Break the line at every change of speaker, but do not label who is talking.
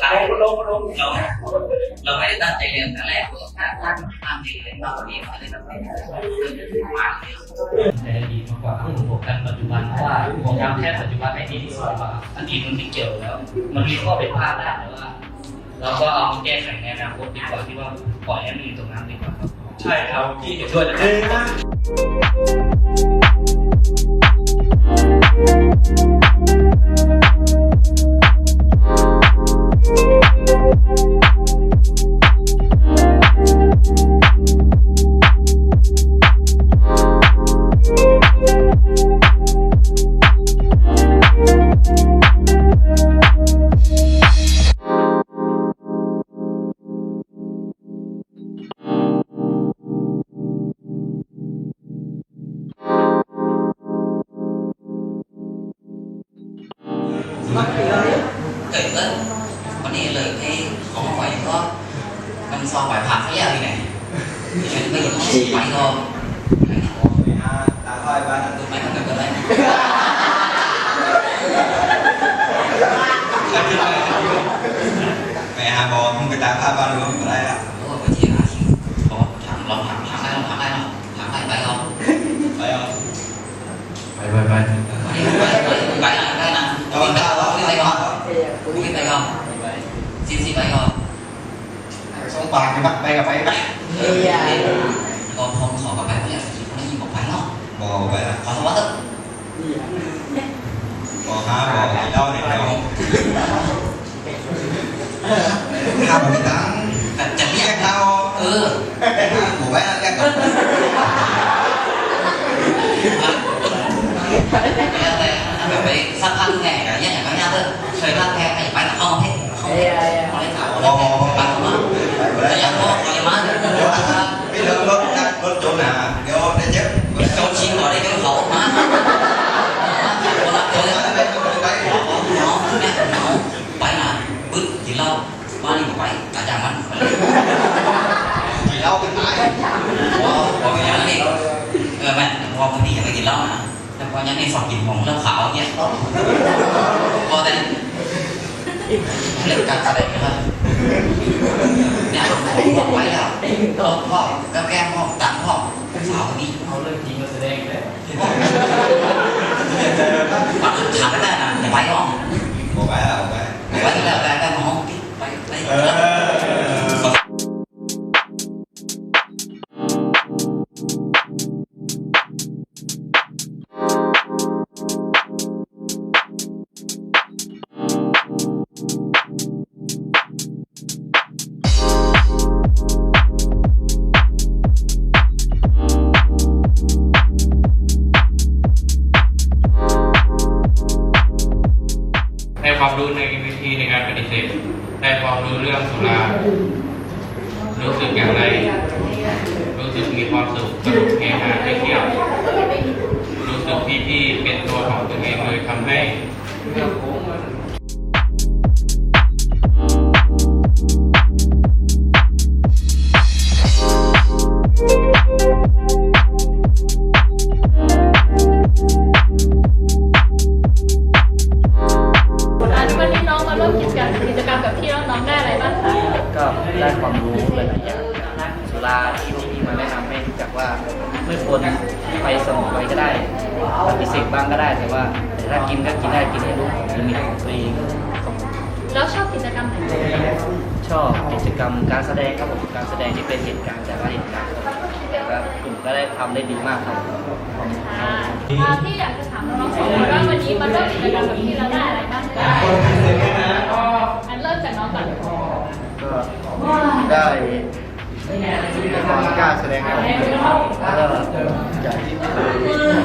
เราเราเราไม่ได้ตั้งใจเรียนแต่แรกถ้าถ้าตั้งใจเรียนเราเรียนอะไรตั้งใจมา
ในอดีมากกว่าโฟกัสปัจจุบันเพราะว่าผมทำแค่ปัจจุบันให้ดีที่สุดว่าอดีตมันไม่เกี่ยวแล้ว มันมีข้อผิดพลาดได้แต่ว่าเราก็เอามาแก้ไขในอนาคตดีกว่าที่ว่าปล่อยให้มันอยู่ตรงนั้นดีกว่าครับ
ใช่ครับพี่เห็นด้วยนะ
Thank you. Lời cái có một vài có năm sau bài phạt thấy là gì này bây giờ nó chỉ bài thôi
ตาค่อยบ้าน
tụi mày không cần cái đấy
แม่ฮาบอมึงไปตามภาพบ้านรู้อะไรล่ะ
đúng rồi cái gì là có thẳng lòng thẳng thẳng ai không thẳng ai không thẳng ai bài không
ไปเอา
ไปไปไป
bài là cái nào
ตอนข้าวเรา
cái
ไม่
bài
ต้อง
không cái bài không xin xin bài không
ส องปากไปบักไปกับไป
บักเฮียตอนพอมขอกั
บไปไม่อยากจะกินไม่กินบอกไปหรอกบอกไปนะ
ขอสวัสดิ์
บอกฮะบอกเล่าหน่อยแล้วทำไปตั้ง
แต่จะ
เรียกเรา
เอ
อผมไปแล้วแกก็
แบบไปสักพักแข่งอย่าง
เรอย่า
งเงี้ยเถอะเคยพักแข่งไปแต่เข้ามาเพชรเขา แล้วยังบอก
ไงมันเดี๋ยวพี่เลิกรถนะรถโจรหนาเดี๋ยวได้เจ็บ
โจรชิงก่อนได้ก็เขามาไปนะบึ้งกินเล้าบ้านนี่
ก็ไปอาจามันกินเล้าเป็นตาย
พอพอไปอย่างนี้เออแม่พอคนนี้อยากไปกินเล้านะแต่พอยังในสอบกินของเล้าขาวเนี่ยพอแต่เล่นการอะไรกันครับ เนี่ยผมบอกไว้แล้วเออพ่อแก้แก้พ่อตังพ่อสาวคนนี้
เขาเลิกจริงก็แสดงแล้ว
bạn thẳng cái này là để bay không
บอกไว้แล้วบอกไว้
để bay cái là cái cái mà không bay bay
เออ
ความรู้ในวิธีในการปฏิเสธ ได้ความรู้เรื่องสุรา รู้สึกอย่างไร รู้สึกมีความสุขสนุกเฮฮาไปเที่ยว รู้สึกที่ที่เป็นตัวของตัวเองเลยทำให้
สุราที่ที่มาแนะนำให้รู้จักว่าไม่ควรไปสมองไปก็ได้ปฏิเสธบ้างก็ได้แต่ว่าแต่ถ้ากินก็กินได้กินให้รู้ลิมิตของตัวเอง
แล้วชอบกิจกรรมไหน
ชอบกิจกรรมการแสดงครับผมการแสดงที่เป็นเหตุการณ์แต่ละเหตุการณ์แต่ละกลุ่มก็ได้ทำได้ดีมากครับ
อ่าอ่าพี่อยากจะถามน้องๆสองคนว่าวันนี้มาร่วมกิจกรรมกับพี่แล้วได้อะไรบ้างคะอันเริ่มจากน้องก่อน
ก็ได้ การแสดงออกแล้วก็จากที่เคย